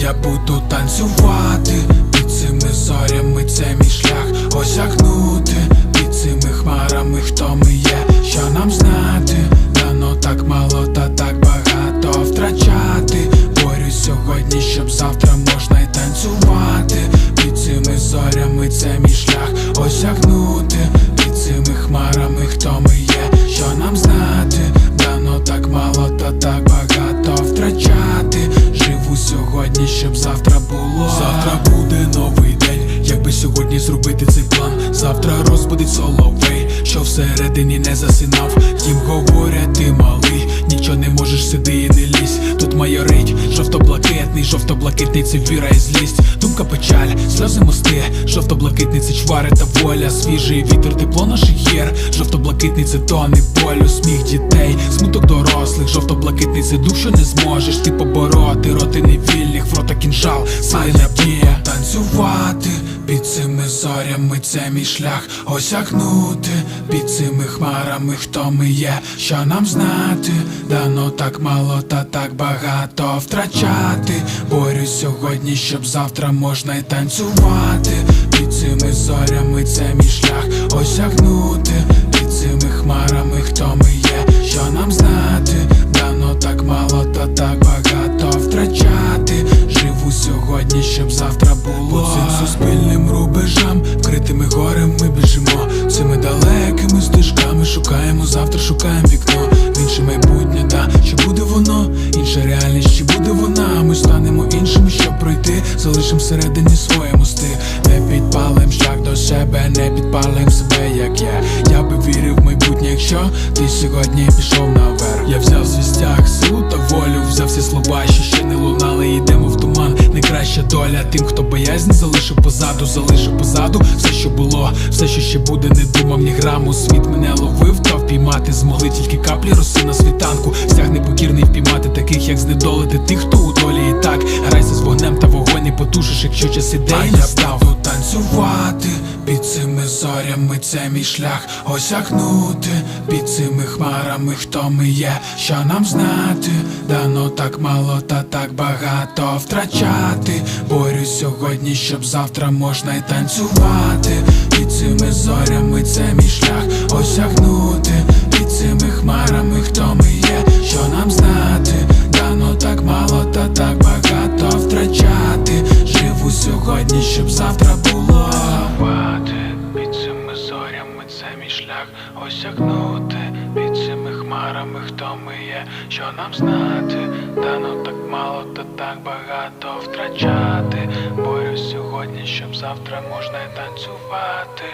Я буду танцювати під цими зорями, це мій шлях осягнути під цими хмарами, хто ми є, що нам знати, дано так мало та так багато втрачати. Борюсь сьогодні, щоб завтра можна й танцювати. Під цими зорями це мій шлях осягнути під цими хмарами, хто ми є, що нам знати, дано так мало та так багато втрачати. Живу сьогодні, щоб завтра було. Завтра буде новий день. Якби сьогодні зробити цей розбудить соловей, що всередині не засинав. Жовто-блакитний, жовто-блакитний це віра і злість. Думка печаль, сльози мости, жовто-блакитний це чвари та воля, свіжий вітер, тепло наших гір, жовто-блакитний це тони болю, сміх дітей, смуток дорослих, жовто-блакитний це дух, що не зможеш ти побороти, роти невільних, в рота кінжал, сили надія танцювати під цими зорями, це мій шлях осягнути. Під цими хмарами, хто ми є, що нам знати, дано так мало та так багато втрачати. Борюсь сьогодні, щоб завтра можна й танцювати. Під цими зорями, це мій шлях осягнути під цими хмарами, хто ми є, що нам знати, дано так мало та так багато втрачати. Живу сьогодні, щоб завтра було По цим суспільним рубежам, вкритими горем ми біжимо. Цими далекими стежками шукаємо завтра, шукаємо Залишим всередині свої мости. Не підпалим шлях до себе, не підпалим себе, як я. Я би вірив в майбутнє, якщо ти сьогодні пішов наверх. Я взяв свій стяг, силу та волю, взяв всі слова, що ще не лунали, йдемо в туман. Не краща доля тим, хто боязнь залишив позаду, залишив позаду все, що було, все, що ще буде, не думав ні граму. Світ мене ловив, та впіймати змогли тільки каплі роси на світанку. Стяг непокірний впіймати таких, як знедолити тих, хто у долі і так потушиш, якщо час іде і настав. буду танцювати під цими зорями, це мій шлях осягнути під цими хмарами, хто ми є, що нам знати, дано так мало та так багато втрачати. Борюсь сьогодні, щоб завтра можна й танцювати. Під цими зорями, це мій шлях осягнути під цими хмарами, хто ми є, що нам знати, цими хто ми є, що нам знати, дано так мало та так багато втрачати. Борюсь сьогодні, щоб завтра можна танцювати.